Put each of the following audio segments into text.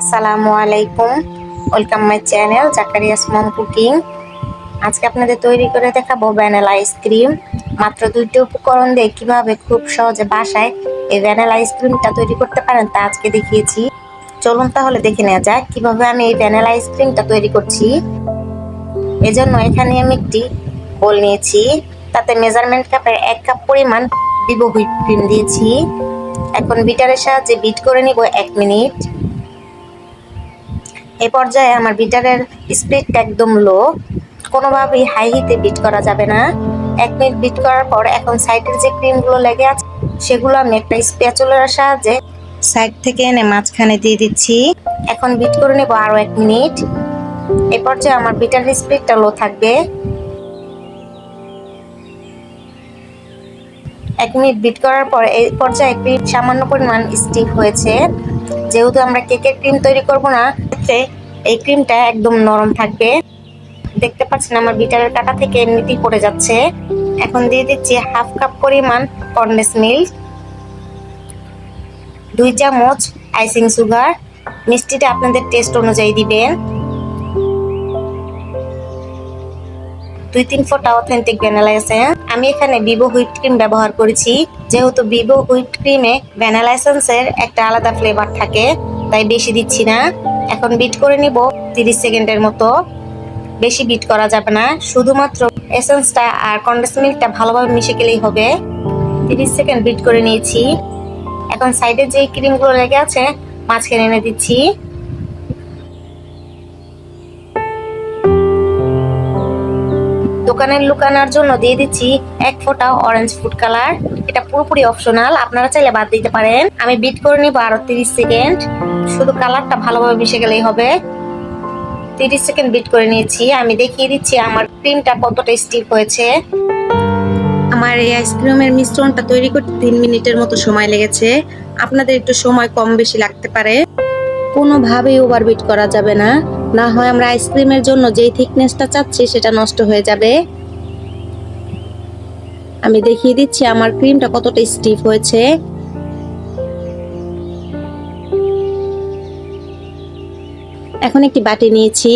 আসসালামু আলাইকুম। Welcome my channel Zakaria's mom cooking আজকে আপনাদের তৈরি করে দেখাবো ভ্যানিলা আইসক্রিম মাত্র দুইটি উপকরণ দিয়ে কীভাবে খুব সহজে বাসায় এই ভ্যানিলা আইসক্রিমটা তৈরি করতে পারেন তা আজকে দেখিয়েছি। চলুন তাহলে দেখে নেওয়া যাক কীভাবে আমি এই ভ্যানিলা আইসক্রিমটা তৈরি করছি। এজন্য এখানে আমি একটি বোল নিয়েছি। তাতে মেজারমেন্ট কাপের এক কাপ পরিমাণ বিবো হুইপ ক্রিম দিয়েছি। এখন বিটারের সাহায্যে বিট করে নিব এক মিনিট। এই পর্যায়ে আমার বিটারের স্পিডটা একদম লো কোনোভাবেই হাই হিটে বিট করা যাবে না। এক মিনিট বিট করার পর এখন সাইডের যে ক্রিমগুলো লেগে আছে, সেগুলো আমি একটা স্প্যাচুলার সাহায্যে সাইড থেকে এনে মাঝখানে দিয়ে দিচ্ছি। এখন বিট করে নেব আরও এক মিনিট এ পর্যায়ে আমার বিটারের স্পিডটা লো থাকবে। এক মিনিট বিট করার পর এই পর্যায়ে ক্রিম সামান্য পরিমাণ স্টিক হয়েছে। যেহেতু আমরা কেকের ক্রিম তৈরি করব না, এতে এই ক্রিমটা একদম নরম থাকবে। দেখতে পাচ্ছেন আমার বিটারের কাটা থেকে এমনিতেই পড়ে যাচ্ছে। এখন দিয়ে দিচ্ছি হাফ কাপ পরিমাণ কর্নেস মিল্ক দুই চামচ আইসিং সুগার মিষ্টিটা আপনাদের টেস্ট অনুযায়ী দিবেন। দুই তিন ফোটা অথেন্টিক ভ্যানিলা এসেন্স আমি এখানে ভিভো হুইপ ক্রিম ব্যবহার করেছি। যেহেতু ভিভো হুইপ ক্রিমে ভ্যানিলা এসেন্সের একটা আলাদা ফ্লেভার থাকে, তাই বেশি দিচ্ছি না। এখন বিট করে নিব তিরিশ সেকেন্ডের মতো। বেশি বিট করা যাবে না। শুধুমাত্র এসেন্সটা আর কন্ডেন্স মিল্কটা ভালোভাবে মিশে গেলেই হবে। তিরিশ সেকেন্ড বিট করে নিয়েছি। এখন সাইডে যে ক্রিমগুলো লেগে আছে, মাঝখানে এনে দিচ্ছি। দোকানের লুকানোর জন্য দিয়ে দিচ্ছি এক ফোঁটা অরেঞ্জ ফুড কালার এটা পুরোপুরি অপশনাল আপনারা চাইলে বাদ দিতে পারেন। আমি বিট করে নিব আরও তিরিশ সেকেন্ড শুধু কালারটা ভালোভাবে মিশে গেলেই হবে। তিরিশ সেকেন্ড বিট করে নিয়েছি। আমি দেখিয়ে দিচ্ছি আমার ক্রিমটা কতটা স্টিফ হয়েছে। আমার এই আইসক্রিমের মিশ্রণটা তৈরি করতে তিন মিনিটের মতো সময় লেগেছে। আপনাদের একটু সময় কম বেশি লাগতে পারে। কোনোভাবেই ওভারবিট করা যাবে না। না হয় আমরা আইসক্রিমের জন্য যেই থিকনেসটা চাচ্ছি, সেটা নষ্ট হয়ে যাবে। আমি দেখিয়ে দিচ্ছি আমার ক্রিমটা কতটা স্টিফ হয়েছে। এখন একটি বাটি নিয়েছি।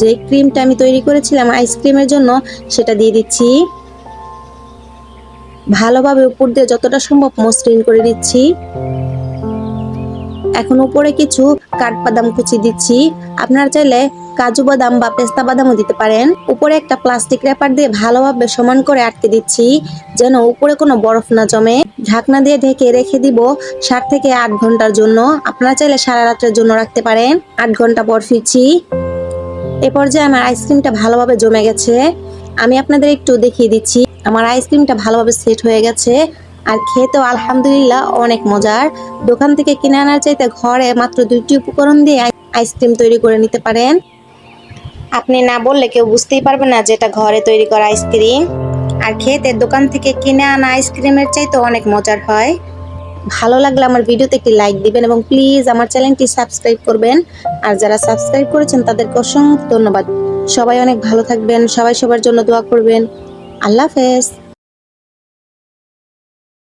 যে ক্রিমটা আমি তৈরি করেছিলাম আইসক্রিমের জন্য, সেটা দিয়ে দিচ্ছি। ভালোভাবে উপর দিয়ে যতটা সম্ভব মসৃণ করে দিচ্ছি এখন উপরে কিছু কাঠবাদাম কুচি দিচ্ছি। আপনারা চাইলে কাজু বাদাম বা পেস্তা বাদামও দিতে পারেন। উপরে একটা প্লাস্টিক র্যাপার দিয়ে ভালোভাবে সমান করে আটকে দিচ্ছি, যেন উপরে কোনো বরফ না জমে। ঢাকনা দিয়ে ঢেকে রেখে দিব সাত থেকে আট ঘণ্টার জন্য। আপনারা চাইলে সারা রাতের জন্য রাখতে পারেন। আট ঘণ্টা পর ফিরছি। এ পর্যায়ে আমার আইসক্রিমটা ভালোভাবে জমে গেছে। আমি আপনাদের একটু দেখিয়ে দিচ্ছি। আমার আইসক্রিমটা ভালোভাবে সেট হয়ে গেছে। আর খেতেও আলহামদুলিল্লাহ অনেক মজার। দোকান থেকে কিনে আনার চাইতে ঘরে মাত্র দুইটি উপকরণ দিয়ে আইসক্রিম তৈরি করে নিতে পারেন। আপনি না বললে কেউ বুঝতেই পারবে না যে এটা ঘরে তৈরি করা আইসক্রিম। আর খেতে দোকান থেকে কিনে আনা আইসক্রিমের চাইতে অনেক মজার হয়। ভালো লাগলে আমার ভিডিওতে একটি লাইক দিবেন এবং প্লিজ আমার চ্যানেলটি সাবস্ক্রাইব করবেন। আর যারা সাবস্ক্রাইব করেছেন তাদেরকে অসংখ্য ধন্যবাদ। সবাই অনেক ভালো থাকবেন, সবাই সবার জন্য দোয়া করবেন। আল্লাহ হাফেজ।